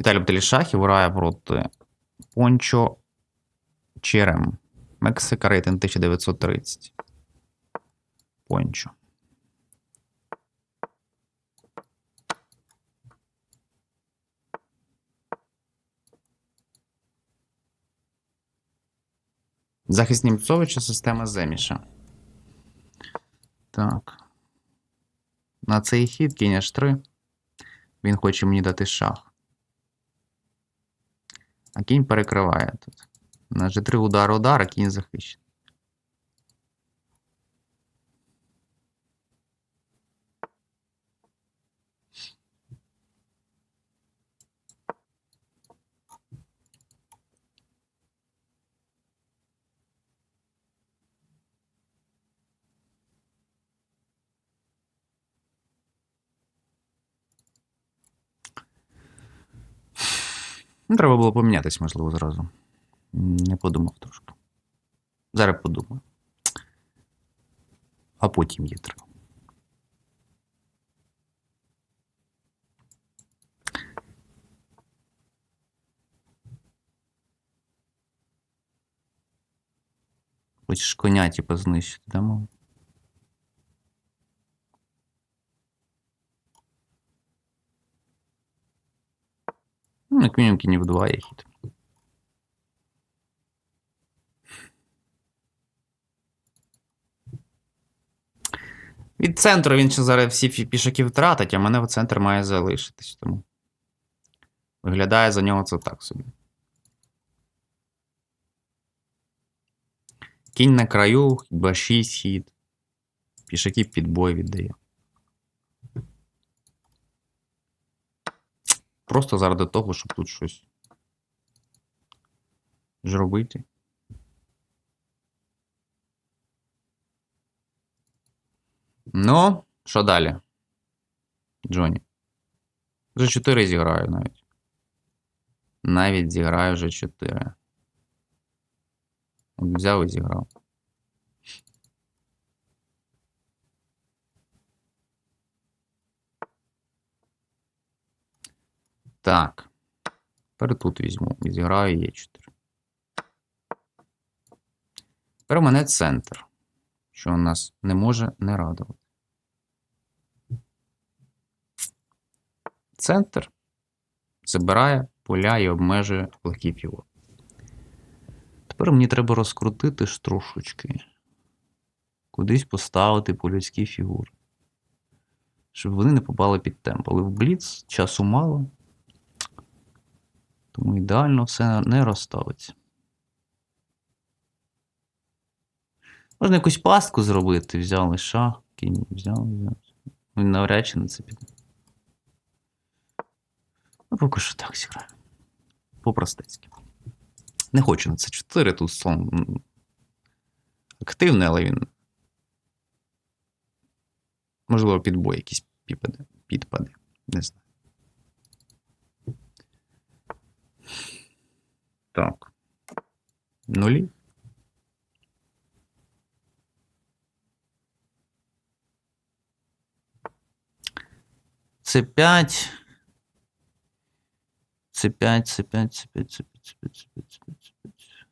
Віталій Птелішахів грає проти Пончо Черем. Мексика рейтинг 1930. Пончо. Захист Німцовича система Земіша. Так. На цей хід кінь H3. Він хоче мені дати шах. А кінь перекриває тут. На G3 удар удар, а кінь захищений. Ну, треба було помінятись, можливо, зразу. Не подумав трошки. Зараз подумаю. А потім є треба. Хочеш коня, типу, знищити, да, мов? Як мінімум кінь в 2 є хід. Від центру він ще зараз всі пішаки втратить, а мене в центр має залишитись. Тому виглядає за нього це так собі. Кінь на краю, хіба 6 хід. Пішаків під бой віддає. Просто заради того, щоб тут щось зробити. Ну, що далі? Джоні. Вже 4 зіграю навіть. Навіть зіграю вже 4. Взяв і зіграв. Так. Тепер тут візьму. Зіграю Е4. Тепер у мене центр, що нас не може не радувати. Центр забирає поля і обмежує легкий півот. Тепер мені треба розкрутити ж трошечки. Кудись поставити по-людські фігури. Щоб вони не попали під темп. Але в Бліц часу мало. Тому ідеально все не розставиться. Можна якусь пастку зробити. Взяли шах, кінь взяв, взяв. Ну, навряд чи на це піде. Ну, поки що так зіграю. По-простецьки. Не хочу на це 4, тут сон активний, але він. Можливо, підбой якийсь підпаде. Не знаю. Так. Нулі. Це 5. Це 5, це 5, це 5, це 5, це 5, це 5, це 5, це 5.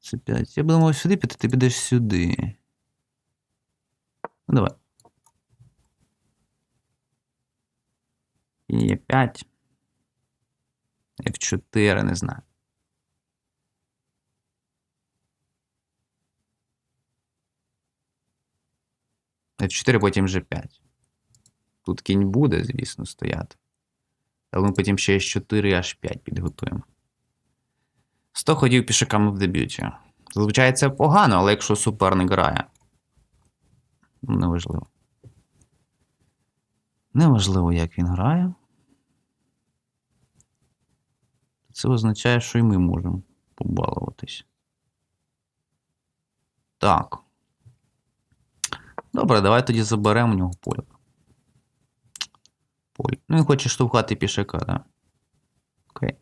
Це 5. Я б думав сюди піти, ти підеш сюди. Ну, давай. Є 5. F4, не знаю. F4, потім G5. Тут кінь буде, звісно, стояти. Але ми потім ще H4 і H5 підготуємо. 100 ходів пішаками в дебюті. Зазвичай це погано, але якщо суперник грає. ну, Неважливо. Неважливо, як він грає. Це означає, що і ми можемо побалуватись. Так. Добре, давай тоді заберемо у нього поле. Поле. Ну, він хоче штовхати пішака, так? Да? Окей.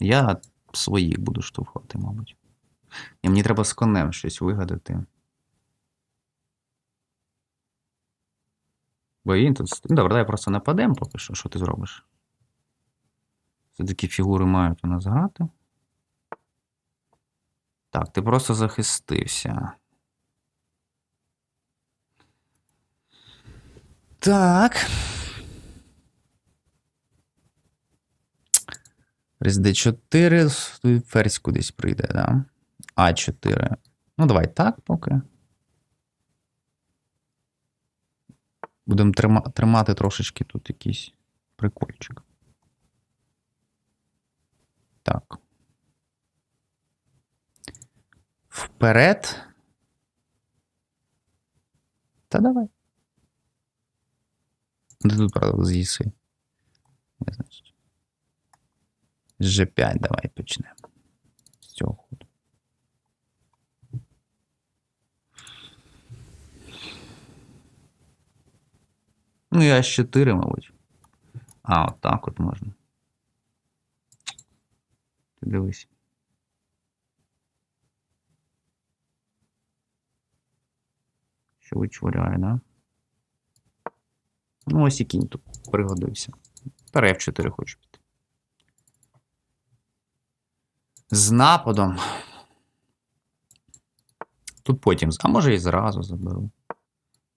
Я своїх буду штовхати, мабуть. І мені треба з конем щось вигадати. Бо він тут. Ну, добре, давай просто нападемо поки що. Що ти зробиш? Це такі фігури мають у нас грати. Так, ти просто захистився. Так. Різ D4, тут ферзь кудись прийде, да? А4. Ну, давай так поки. Будемо трима- тримати трошечки тут якийсь прикольчик. Вперед. Та давай. Де тут правда з'їси? Не значить. З G5 давай почнемо. З цього ходу. Ну, я з 4, мабуть. А, от так от можна. Ти дивись. Що вичворяє, да? Ну, ось і кінь тут пригодився. Тепер я в 4 хочу піти. З нападом. Тут потім. А може і зразу заберу.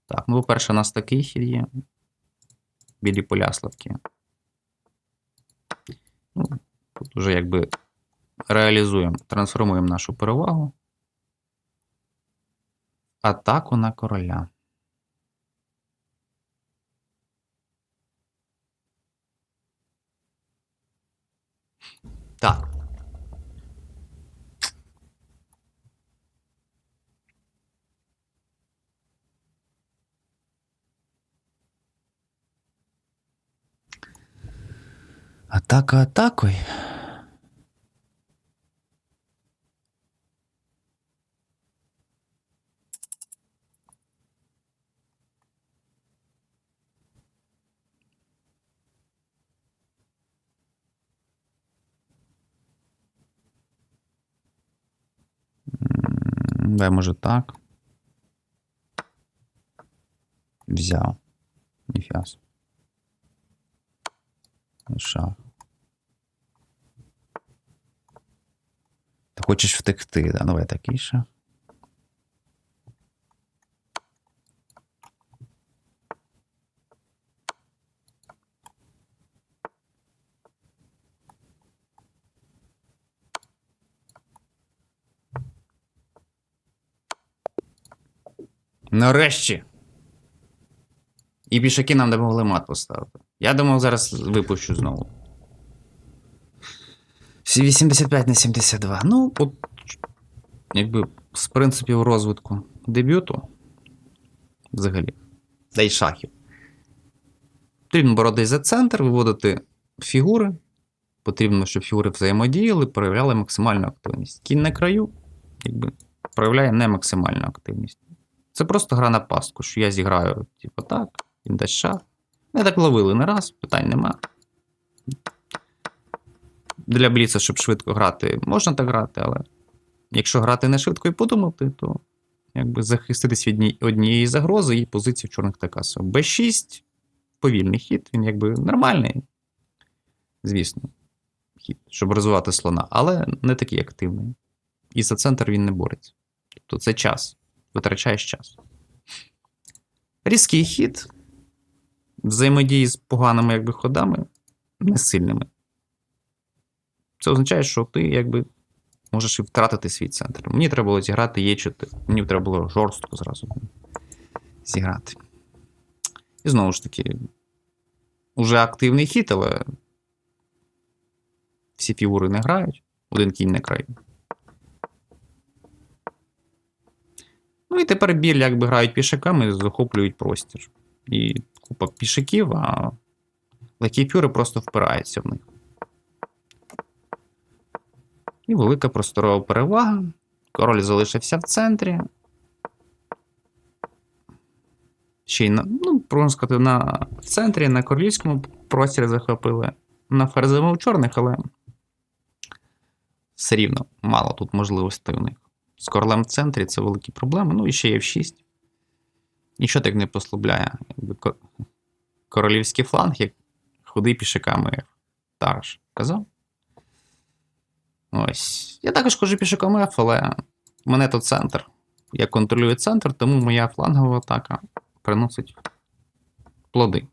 Так, ну, по-перше, у нас такий хід є. Білі поля слабкі. Ну, тут уже якби реалізуємо, трансформуємо нашу перевагу. Атаку на короля. Так. Атака атакою. Давай, може так. Взяв. Ніфіас. Шах. Ти хочеш втекти, да? Давай такий шах. Нарешті. І пішаки нам допомогли мат поставити. Я думав, зараз випущу знову. 85 на 72. Ну, от, якби з принципів розвитку дебюту. Взагалі. Та й шахів. Потрібно боротися за центр, виводити фігури. Потрібно, щоб фігури взаємодіяли, проявляли максимальну активність. Кінь на краю, якби, проявляє не максимальну активність. Це просто гра на пастку, що я зіграю, типу, так, він дасть шах. Ми так ловили не раз, питань нема. Для Бліца, щоб швидко грати, можна так грати, але якщо грати не швидко і подумати, то якби захиститись від однієї загрози і позиції в чорних такасів. Б6 повільний хід, він якби нормальний, звісно, хід, щоб розвивати слона, але не такий активний. І за центр він не бореться. Тобто це час. Витрачаєш час. Різкий хід взаємодії з поганими якби, ходами, не сильними. Це означає, що ти якби можеш і втратити свій центр. Мені треба було зіграти Е4. Мені треба було жорстко зразу зіграти. І знову ж таки, уже активний хід, але всі фігури не грають, один кінь на краю. Ну і тепер біль якби грають пішаками, захоплюють простір. І купа пішаків, а легкі фюри просто впираються в них. І велика просторова перевага. Король залишився в центрі. Ще й на, ну, можна сказати, на в центрі, на королівському просторі захопили. На ферзовому чорних, але все рівно мало тут можливостей у них. З королем в центрі це великі проблеми. Ну і ще є в 6. Нічого так не послабляє королівський фланг, як худий пішаками. Тараш казав. Ось. Я також хожу пішаком F, але мене тут центр. Я контролюю центр, тому моя флангова атака приносить плоди.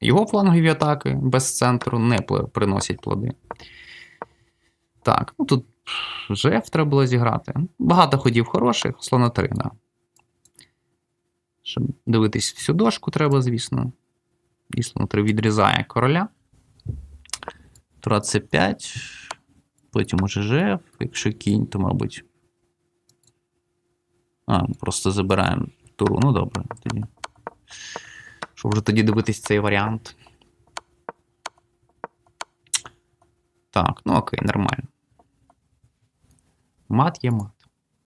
Його флангові атаки без центру не приносять плоди. Так, ну тут вже треба було зіграти. Багато ходів хороших, слона 3, да. Щоб дивитись всю дошку, треба, звісно. І слон 3 відрізає короля. Тура С5. Потім уже ЖФ. Якщо кінь, то, мабуть. А, просто забираємо туру. Ну добре, тоді. Щоб вже тоді дивитись цей варіант. Так, ну окей, нормально. Мат є мат.